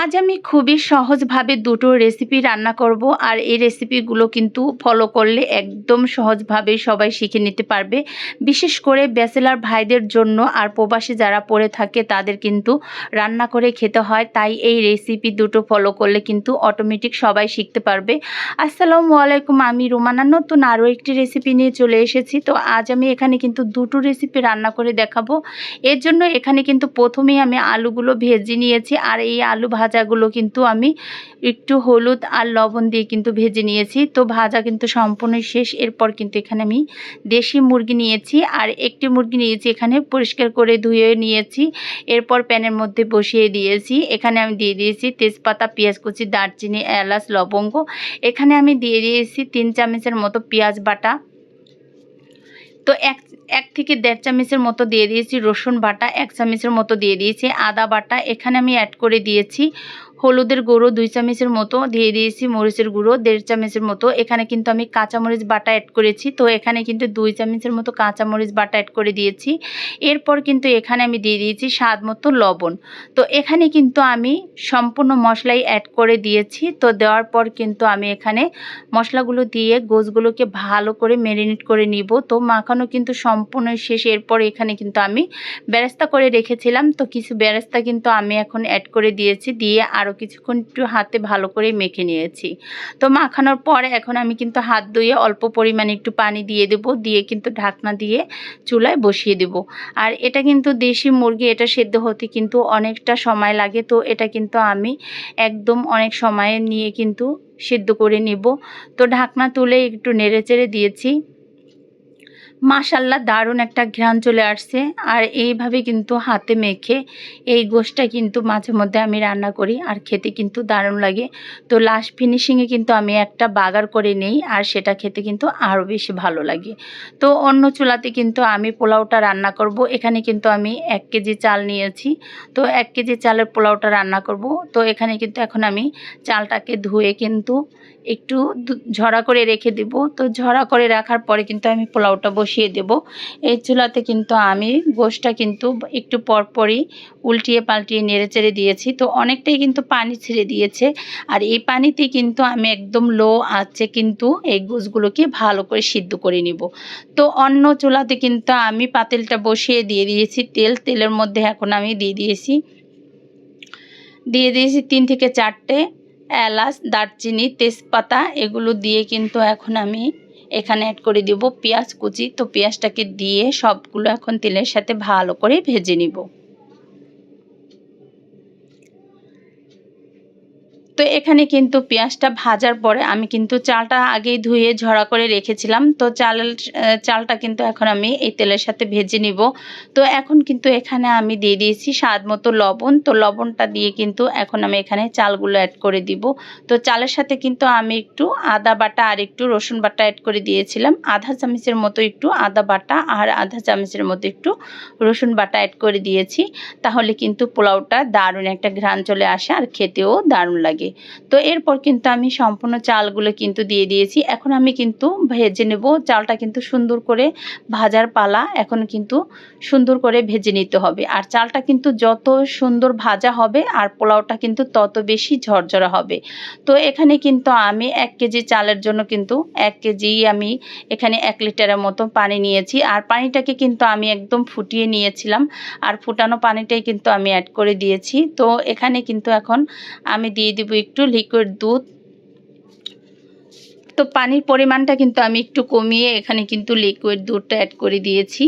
আজ আমি খুবই সহজভাবে দুটো রেসিপি রান্না করব আর এই রেসিপিগুলো কিন্তু ফলো করলে একদম সহজভাবে সবাই শিখে নিতে পারবে। বিশেষ করে ব্যাচেলার ভাইদের জন্য আর প্রবাসী যারা পড়ে থাকে তাদের কিন্তু রান্না করে খেতে হয়, তাই এই রেসিপি দুটো ফলো করলে কিন্তু অটোমেটিক সবাই শিখতে পারবে। আসসালামু আলাইকুম, আমি রোমানা, নতুন আরও একটি রেসিপি নিয়ে চলে এসেছি। তো আজ আমি এখানে কিন্তু দুটো রেসিপি রান্না করে দেখাবো। এর জন্য এখানে কিন্তু প্রথমেই আমি আলুগুলো ভেজে নিয়েছি আর এই আলু ভাজাগুলো কিন্তু আমি একটু হলুদ আর লবণ দিয়ে কিন্তু ভেজে নিয়েছি। তো ভাজা কিন্তু সম্পূর্ণ শেষ। এরপর কিন্তু এখানে আমি দেশি মুরগি নিয়েছি আর একটি মুরগি নিয়েছি এখানে পরিষ্কার করে ধুয়ে নিয়েছি। এরপর প্যানের মধ্যে বসিয়ে দিয়েছি। এখানে আমি দিয়ে দিয়েছি তেজপাতা, পেঁয়াজ কুচি, দারচিনি, এলাচ, লবঙ্গ। এখানে আমি দিয়ে দিয়েছি তিন চামচের মতো পেঁয়াজ বাটা। তো এক এক থেকে দেড় চামচের মতো দিয়ে দিয়েছি রসুন বাটা, এক চামচের মতো দিয়ে দিয়েছি আদা বাটা। এখানে আমি অ্যাড করে দিয়েছি হলুদের গুঁড়ো দুই চামচের মতো, দিয়ে দিয়েছি মরিচের গুঁড়ো দেড় চামচের মতো। এখানে কিন্তু আমি কাঁচামরিচ বাটা অ্যাড করেছি। তো এখানে কিন্তু দুই চামচের মতো কাঁচামরিচ বাটা অ্যাড করে দিয়েছি। এরপর কিন্তু এখানে আমি দিয়ে দিয়েছি স্বাদ মতো লবণ। তো এখানে কিন্তু আমি সম্পূর্ণ মশলাই অ্যাড করে দিয়েছি। তো দেওয়ার পর কিন্তু আমি এখানে মশলাগুলো দিয়ে গোছগুলোকে ভালো করে ম্যারিনেট করে নিব। তো মাখানো কিন্তু সম্পূর্ণ শেষ। এরপর এখানে কিন্তু আমি বেরেস্তা করে রেখেছিলাম। তো কিছু বেরেস্তা কিন্তু আমি এখন অ্যাড করে দিয়েছি। দিয়ে আরও কিছুক্ষণ একটু হাতে ভালো করে মেখে নিয়েছি। তো মাখানোর পরে এখন আমি কিন্তু হাত ধুয়ে অল্প পরিমাণে একটু পানি দিয়ে দেব, দিয়ে কিন্তু ঢাকনা দিয়ে চুলায় বসিয়ে দেব। আর এটা কিন্তু দেশি মুরগি, এটা সেদ্ধ হতে কিন্তু অনেকটা সময় লাগে, তো এটা কিন্তু আমি একদম অনেক সময় নিয়ে কিন্তু সেদ্ধ করে নেব। তো ঢাকনা তুলে একটু নেড়ে চেড়ে দিয়েছি। মাশাল্লাহ দারুণ একটা ঘ্রাণ চলে আসছে। আর এইভাবে কিন্তু হাতে মেখে এই গোশটা কিন্তু মাঝে মধ্যে আমি রান্না করি আর খেতে কিন্তু দারুণ লাগে। তো লাস্ট ফিনিশিংয়ে কিন্তু আমি একটা বাগার করে নেই আর সেটা খেতে কিন্তু আরও বেশি ভালো লাগে। তো অন্য চুলাতে কিন্তু আমি পোলাওটা রান্না করব। এখানে কিন্তু আমি এক কেজি চাল নিয়েছি। তো এক কেজি চালের পোলাওটা রান্না করব। তো এখানে কিন্তু এখন আমি চালটাকে ধুয়ে কিন্তু একটু ঝরা করে রেখে দেব। তো ঝরা করে রাখার পরে কিন্তু আমি পোলাওটা বসিয়ে দেব। এই চুলাতে কিন্তু আমি গোশটা কিন্তু একটু পরপরই উল্টিয়ে পাল্টিয়ে নেড়ে চেড়ে দিয়েছি। তো অনেকটাই কিন্তু পানি ছেড়ে দিয়েছে। আর এই পানিতে কিন্তু আমি একদম লো আছে কিন্তু এই গোশগুলোকে ভালো করে সিদ্ধ করে নিব। তো অন্য চুলাতে কিন্তু আমি পাতিলটা বসিয়ে দিয়ে দিয়েছি। তেল, তেলের মধ্যে এখন আমি দিয়ে দিয়েছি। দিয়ে দিয়েছি তিন থেকে চারটে এলাচ, দারচিনি, তেজপাতা এগুলো দিয়ে কিন্তু এখন আমি এখানে অ্যাড করে দিব পেঁয়াজ কুচি। তো পেঁয়াজটাকে দিয়ে সবগুলো এখন তেলের সাথে ভালো করে ভেজে নিব। তো এখানে কিন্তু পেঁয়াজটা ভাজার পরে আমি কিন্তু চালটা আগেই ধুয়ে ঝরা করে রেখেছিলাম। তো চাল চালটা কিন্তু এখন আমি এই তেলের সাথে ভেজে নিব। তো এখন কিন্তু এখানে আমি দিয়ে দিয়েছি স্বাদ মতো লবণ। তো লবণটা দিয়ে কিন্তু এখন আমি এখানে চালগুলো অ্যাড করে দিব। তো চালের সাথে কিন্তু আমি একটু আদা বাটা আর একটু রসুন বাটা অ্যাড করে দিয়েছিলাম। আধা চামচের মতো একটু আদা বাটা আর আধা চামচের মতো একটু রসুন বাটা অ্যাড করে দিয়েছি। তাহলে কিন্তু পোলাওটা দারুণ একটা ঘ্রাণ চলে আসে আর খেতেও দারুণ লাগে। লাগে তো এরপর কিন্তু আমি সম্পূর্ণ চালগুলো কিন্তু দিয়ে দিয়েছি। এখন আমি কিন্তু ভেজে নেব। চালটা কিন্তু সুন্দর করে ভাজার পালা এখন কিন্তু সুন্দর করে ভেজে নিতে হবে। আর চালটা কিন্তু যত সুন্দর ভাজা হবে আর পোলাওটা কিন্তু তত বেশি ঝরঝরা হবে। তো এখানে কিন্তু আমি এক কেজি চালের জন্য কিন্তু এক কেজি আমি এখানে এক লিটারের মতো পানি নিয়েছি। আর পানিটাকে কিন্তু আমি একদম ফুটিয়ে নিয়েছিলাম। আর ফুটানো পানিটাই কিন্তু আমি অ্যাড করে দিয়েছি। তো এখানে কিন্তু এখন আমি দিয়ে দিব একটু লিকুইড দুধ। তো পানির পরিমাণটা কিন্তু আমি একটু কমিয়ে এখানে কিন্তু লিকুইড দুধটা অ্যাড করে দিয়েছি।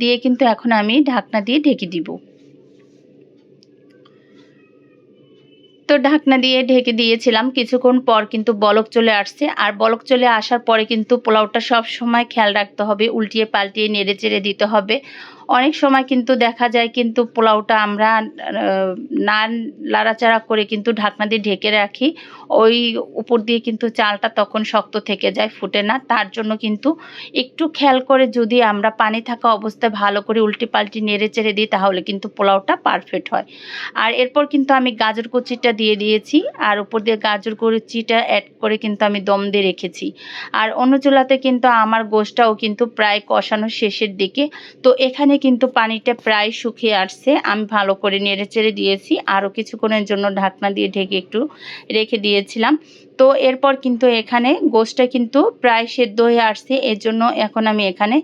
দিয়ে কিন্তু এখন আমি ঢাকনা দিয়ে ঢেকে দিব। তো ঢাকনা দিয়ে ঢেকে দিয়েছিলাম। কিছুক্ষণ পর কিন্তু বলক চলে আসছে। আর বলক চলে আসার পরে কিন্তু পোলাওটা সব সময় খেয়াল রাখতে হবে, উল্টিয়ে পাল্টিয়ে নেড়ে চেড়ে দিতে হবে। অনেক সময় কিন্তু দেখা যায় কিন্তু পোলাওটা আমরা না লাড়াচাড়া করে কিন্তু ঢাকনা দিয়ে ঢেকে রাখি। ওই উপর দিয়ে কিন্তু চালটা তখন শক্ত থেকে যায়, ফুটে না। তার জন্য কিন্তু একটু খেয়াল করে যদি আমরা পানি থাকা অবস্থায় ভালো করে উল্টি পাল্টি নেড়ে চেড়ে দিই, তাহলে কিন্তু পোলাওটা পারফেক্ট হয়। আর এরপর কিন্তু আমি গাজর কুচিটা দিয়ে দিয়েছি, আর উপর দিয়ে গাজর কুচিটা অ্যাড করে কিন্তু আমি দম দিয়ে রেখেছি। আর অন্য চুলাতে কিন্তু আমার গোষ্ঠটাও কিন্তু প্রায় কষানো শেষের দিকে। তো এখানে কিন্তু পানিটা প্রায় শুকিয়ে আসছে, আমি ভালো করে নেড়ে চেড়ে দিয়েছি। আরও কিছুক্ষণের জন্য ঢাকনা দিয়ে ঢেকে একটু রেখে দিয়েছিলাম। তো এরপর কিন্তু এখানে গোসটা কিন্তু প্রায় সেদ্ধ হয়ে আসছে। এর জন্য এখন আমি এখানে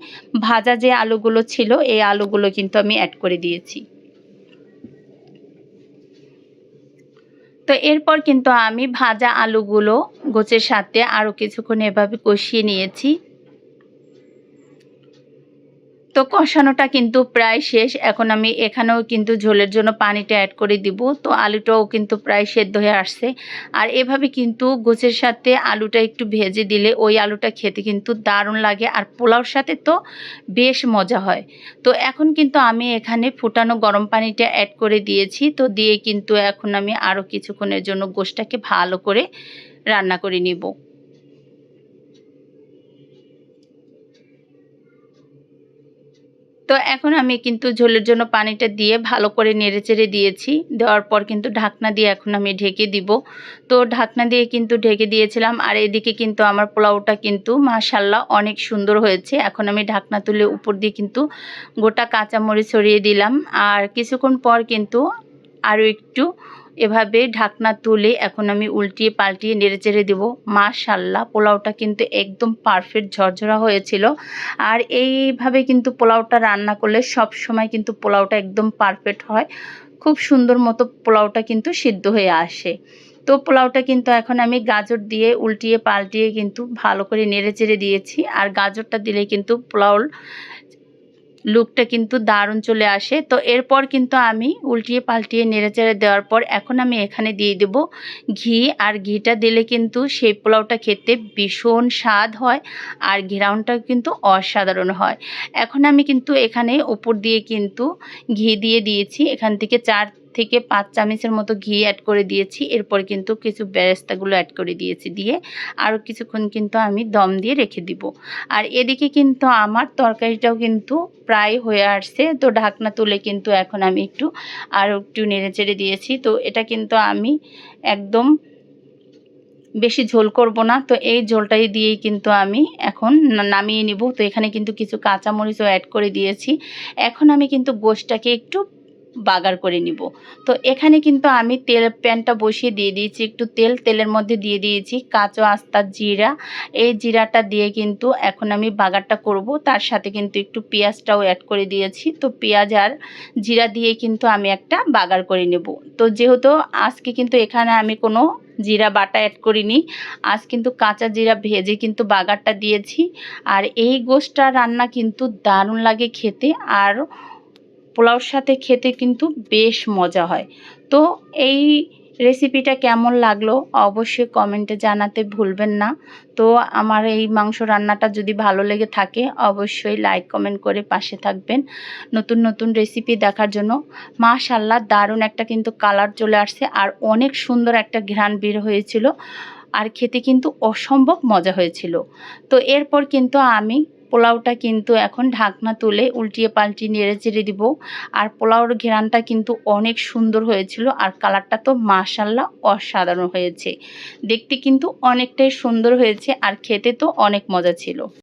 ভাজা যে আলুগুলো ছিল, এই আলুগুলো কিন্তু আমি অ্যাড করে দিয়েছি। তো এরপর কিন্তু আমি ভাজা আলুগুলো গোছের সাথে আরও কিছুক্ষণ এভাবে কষিয়ে নিয়েছি। তো কষানোটা কিন্তু প্রায় শেষ। এখন আমি এখানেও কিন্তু ঝোলের জন্য পানিটা অ্যাড করে দিব। তো আলুটাও কিন্তু প্রায় সেদ্ধ হয়ে আসছে। আর এভাবে কিন্তু গোছের সাথে আলুটা একটু ভেজে দিলে ওই আলুটা খেতে কিন্তু দারুণ লাগে। আর পোলাওর সাথে তো বেশ মজা হয়। তো এখন কিন্তু আমি এখানে ফুটানো গরম পানিটা অ্যাড করে দিয়েছি। তো দিয়ে কিন্তু এখন আমি আরও কিছুক্ষণের জন্য গোশটাকে ভালো করে রান্না করে নিব। তো এখন আমি কিন্তু ঝোলের জন্য পানিটা দিয়ে ভালো করে নেড়েচেড়ে দিয়েছি। দেওয়ার পর কিন্তু ঢাকনা দিয়ে এখন আমি ঢেকে দিব। তো ঢাকনা দিয়ে কিন্তু ঢেকে দিয়েছিলাম। আর এদিকে কিন্তু আমার পোলাওটা কিন্তু মাশাল্লাহ অনেক সুন্দর হয়েছে। এখন আমি ঢাকনা তুলে উপর দিয়ে কিন্তু গোটা কাঁচামরিচ ছড়িয়ে দিলাম। আর কিছুক্ষণ পর কিন্তু আরও একটু এভাবে ঢাকনা তুলে এখন আমি উল্টিয়ে পাল্টিয়ে নেড়ে চেড়ে দেবো। মাশাল্লাহ পোলাওটা কিন্তু একদম পারফেক্ট ঝরঝরা হয়েছিল। আর এইভাবে কিন্তু পোলাওটা রান্না করলে সব সময় কিন্তু পোলাওটা একদম পারফেক্ট হয়। খুব সুন্দর মতো পোলাওটা কিন্তু সিদ্ধ হয়ে আসে। তো পোলাওটা কিন্তু এখন আমি গাজর দিয়ে উল্টিয়ে পাল্টিয়ে কিন্তু ভালো করে নেড়ে চেড়ে দিয়েছি। আর গাজরটা দিলে কিন্তু পোলাওর লুকটা কিন্তু দারুণ চলে আসে। তো এরপর কিন্তু আমি উল্টিয়ে পাল্টিয়ে নেড়েচেড়ে দেওয়ার পর এখন আমি এখানে দিয়ে দেব ঘি। আর ঘিটা দিলে কিন্তু সেই পোলাওটা খেতে ভীষণ স্বাদ হয় আর ঘিরাউনটা কিন্তু অসাধারণ হয়। এখন আমি কিন্তু এখানে উপর দিয়ে কিন্তু ঘি দিয়ে দিয়েছি। এখান থেকে চার থেকে পাঁচ চামচের মতো ঘি অ্যাড করে দিয়েছি। এরপর কিন্তু কিছু বেরেস্তাগুলো অ্যাড করে দিয়েছি দিয়ে আরও কিছুক্ষণ কিন্তু আমি দম দিয়ে রেখে দিব। আর এদিকে কিন্তু আমার তরকারিটাও কিন্তু প্রায় হয়ে আসছে। তো ঢাকনা তুলে কিন্তু এখন আমি একটু আরও একটু নেড়ে চেড়ে দিয়েছি। তো এটা কিন্তু আমি একদম বেশি ঝোল করব না। তো এই ঝোলটাই দিয়েই কিন্তু আমি এখন নামিয়ে নিব। তো এখানে কিন্তু কিছু কাঁচামরিচও অ্যাড করে দিয়েছি। এখন আমি কিন্তু গোশটাকে একটু বাগার করে নিব। তো এখানে কিন্তু আমি তেল প্যানটা বসিয়ে দিয়ে দিয়েছি, একটু তেল, তেলের মধ্যে দিয়ে দিয়েছি কাঁচা আস্তা জিরা। এই জিরাটা দিয়ে কিন্তু এখন আমি বাগারটা করব, তার সাথে কিন্তু একটু পেঁয়াজটাও অ্যাড করে দিয়েছি। তো পেঁয়াজ আর জিরা দিয়ে কিন্তু আমি একটা বাগার করে নেব। তো যেহেতু আজকে কিন্তু এখানে আমি কোনো জিরা বাটা অ্যাড করিনি, আজ কিন্তু কাঁচা জিরা ভেজে কিন্তু বাগারটা দিয়েছি। আর এই গোষ্ঠটা রান্না কিন্তু দারুণ লাগে খেতে, আর পোলাওর সাথে খেতে কিন্তু বেশ মজা হয়। তো এই রেসিপিটা কেমন লাগল অবশ্যই কমেন্টে জানাতে ভুলবেন না। তো আমার এই মাংস রান্নাটা যদি ভালো লেগে থাকে অবশ্যই লাইক কমেন্ট করে পাশে থাকবেন। নতুন নতুন রেসিপি দেখার জন্য মাশাল্লাহ দারুণ একটা কিন্তু কালার চলে আসছে আর অনেক সুন্দর একটা ঘ্রাণ বের হয়েছিল। আর খেতে কিন্তু অসম্ভব মজা হয়েছিল। তো এরপর কিন্তু আমি পোলাওটা কিন্তু এখন ঢাকনা তুলে উল্টিয়ে পাল্টিয়ে নেড়ে চেড়ে দিব। আর পোলাওর ঘেরানটা কিন্তু অনেক সুন্দর হয়েছিল আর কালারটা তো মাশাল্লাহ অসাধারণ হয়েছে। দেখতে কিন্তু অনেকটাই সুন্দর হয়েছে আর খেতে তো অনেক মজা ছিল।